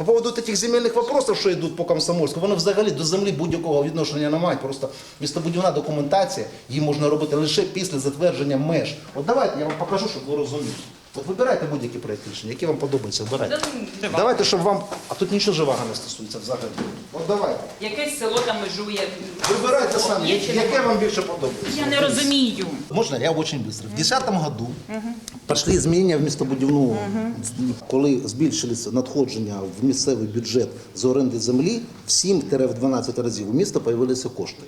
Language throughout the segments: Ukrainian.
По поводу таких земельних вопросів, що йдуть по Комсомольську, вони взагалі до землі будь-якого відношення не мають. Просто містобудівна документація, її можна робити лише після затвердження меж. От давайте я вам покажу, щоб ви розуміли. От вибирайте будь-які проєкт рішення, які вам подобаються, вибирайте. Давайте, щоб вам. А тут нічого живага не стосується взагалі. От давайте. Якесь село там межує. Вибирайте самі, Є чи яке нема? вам більше подобається. Я не розумію. Можно я очень быстро? В 2010 году пішли змінення в містобудівну, коли збільшилися надходження в місцевий бюджет з оренди землі в 7-12 разів у міста з'явилися кошти.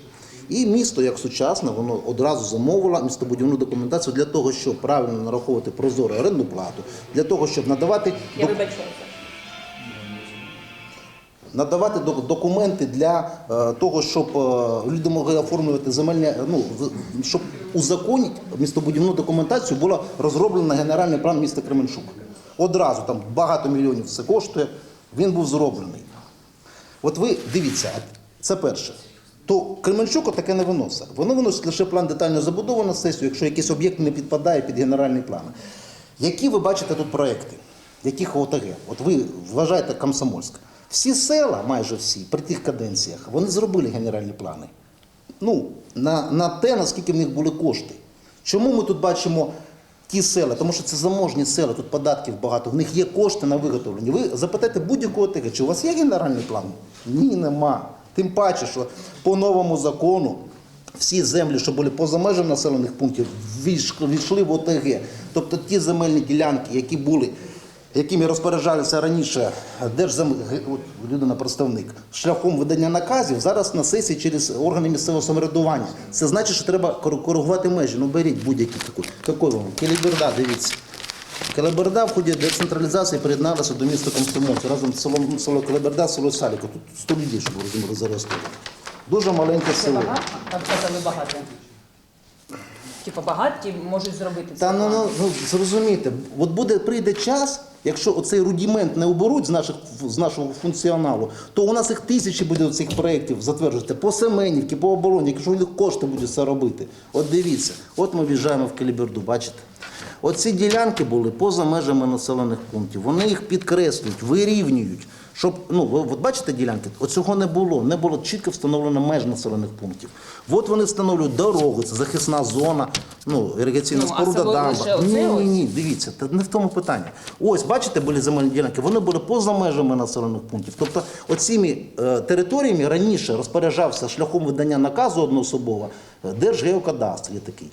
І місто, як сучасне, воно одразу замовило містобудівну документацію для того, щоб правильно нараховувати прозору орендну плату, для того, щоб надавати Я док- вибачаюся. Надавати документи для е, того, щоб е, люди могли оформлювати земельні, ну щоб узаконити містобудівну документацію, було розроблено генеральний план міста Кременчук. Одразу там багато мільйонів це коштує. Він був зроблений. От ви дивіться, це перше. То Кременчук таке не виносить. Воно виносить лише план детально забудови на сесію, якщо якийсь об'єкт не підпадає під генеральний план. Які ви бачите тут проекти? Яких ОТГ? От ви вважаєте Комсомольськ. Всі села, майже всі, при тих каденціях, вони зробили генеральні плани. Ну, на, на те, наскільки в них були кошти. Чому ми тут бачимо ті села? Тому що це заможні села, тут податків багато, в них є кошти на виготовлення. Ви запитайте будь-якого ТГ, чи у вас є генеральний план? Ні, нема. Тим паче, що по новому закону всі землі, що були поза межами населених пунктів, війшли в ОТГ. Тобто ті земельні ділянки, які були, якими розпоряджалися раніше держзем... от людина представник шляхом видання наказів, зараз на сесії через органи місцевого самоврядування. Це значить, що треба кор- коригувати межі. Ну беріть будь-які таку. Какой вам? Келіберда, дивіться. Келеберда в ході децентралізації приєдналася до міста Комсомольця разом з селом село Келеберда, село Саліко. Тут 100 людей, щоб розуміли, зареєстровано. Дуже маленьке село. Багато? Так казали багато. Типа багаті можуть зробити це. Та ну, ну, ну зрозумійте, от буде прийде час, якщо оцей рудімент не оберуть з наших з нашого функціоналу, то у нас їх тисячі буде цих проєктів затверджувати по Семенівці, по обороні, якщо у них кошти будуть це робити. От дивіться, от ми в'їжджаємо в Каліберду, бачите? Оці ділянки були поза межами населених пунктів. Вони їх підкреслюють, вирівнюють. Щоб, ну, ви от бачите ділянки? Оцього не було. Не було чітко встановлено меж населених пунктів. От вони встановлюють дороги, це захисна зона, ну, іригаційна Ну, споруда дамба. Ні, ні, ні, дивіться, це не в тому питанні. Ось, бачите, були земельні ділянки, вони були поза межами населених пунктів. Тобто оціми е, територіями раніше розпоряджався шляхом видання наказу одноособово е, Держгеокадастр є такий.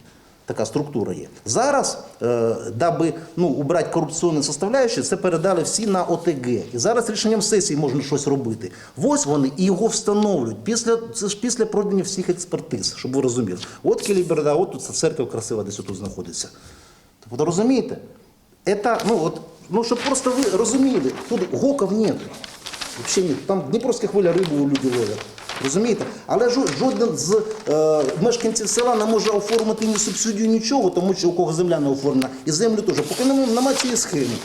Така структура є. Зараз, е, даби ну, убрати корупційні составляючі, це передали всі на ОТГ. І зараз рішенням сесії можна щось робити. Ось вони і його встановлюють. Після, це ж після проведення всіх експертиз, щоб ви розуміли. От Келіберда, от тут церква красива десь тут знаходиться. Тобто розумієте? Это, ну, от, ну, щоб просто ви розуміли, тут гоків нету. Взагалі ні. Там Дніпровська хвиля рибу люди ловлять. Розумієте? Але жоден з е, мешканців села не може оформити ні субсидію, нічого, тому що у кого земля не оформлена. І землю теж, поки нема, нема цієї схеми.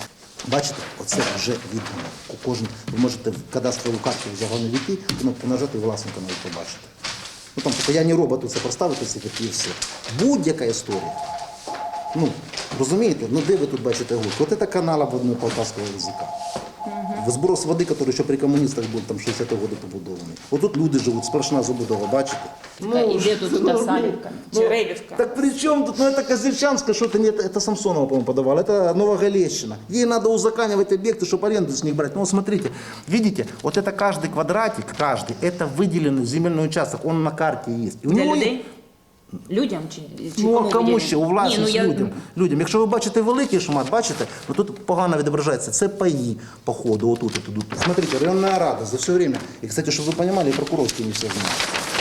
Бачите, оце вже відомо. Кожен, ви можете в кадастрову карту загально війти, кнопку нажати і власника навіть побачити. Ну там типу, я не роботу це поставити ці такі і все. Будь-яка історія. Ну, розумієте? Ну де ви тут бачите гук? От це канал обводного полтавського язика. Зброс води, який ще при комуністах був там 60-го року побудований. Отут люди живуть, сплошна забудова, бачите? Та і де тут та Салівка? Чи Ревівка? Ну, Так при чому тут? Ну это Козельчанская, что это не это, это Самсонова, по-моему, подавала, это Новогалещина. Ей надо узаканивать объекты, чтобы аренду с них брать. Ну вот смотрите, видите, вот это каждый квадратик, каждый, это выделенный земельный участок, он на карте есть. И у Для него людей? Людям чи, чи Ну, а кому ще? У Ні, власність ну, я... людям. людям. Якщо ви бачите великий шмат, бачите, ну тут погано відображається. Це паї, по ходу, отут, отут. отут. Смотрите, районная рада за все время, и, кстати, чтобы вы понимали, и прокурорские не все знают.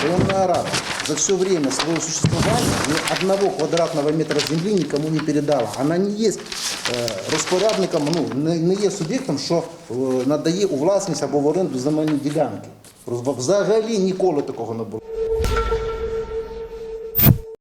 Районная рада за все время своего существования ни одного квадратного метра земли никому не передала. Она не есть е, розпорядником, ну, не, не є суб'єктом, що е, надає у власність або в оренду земельні ділянки. Взагалі ніколи такого не було.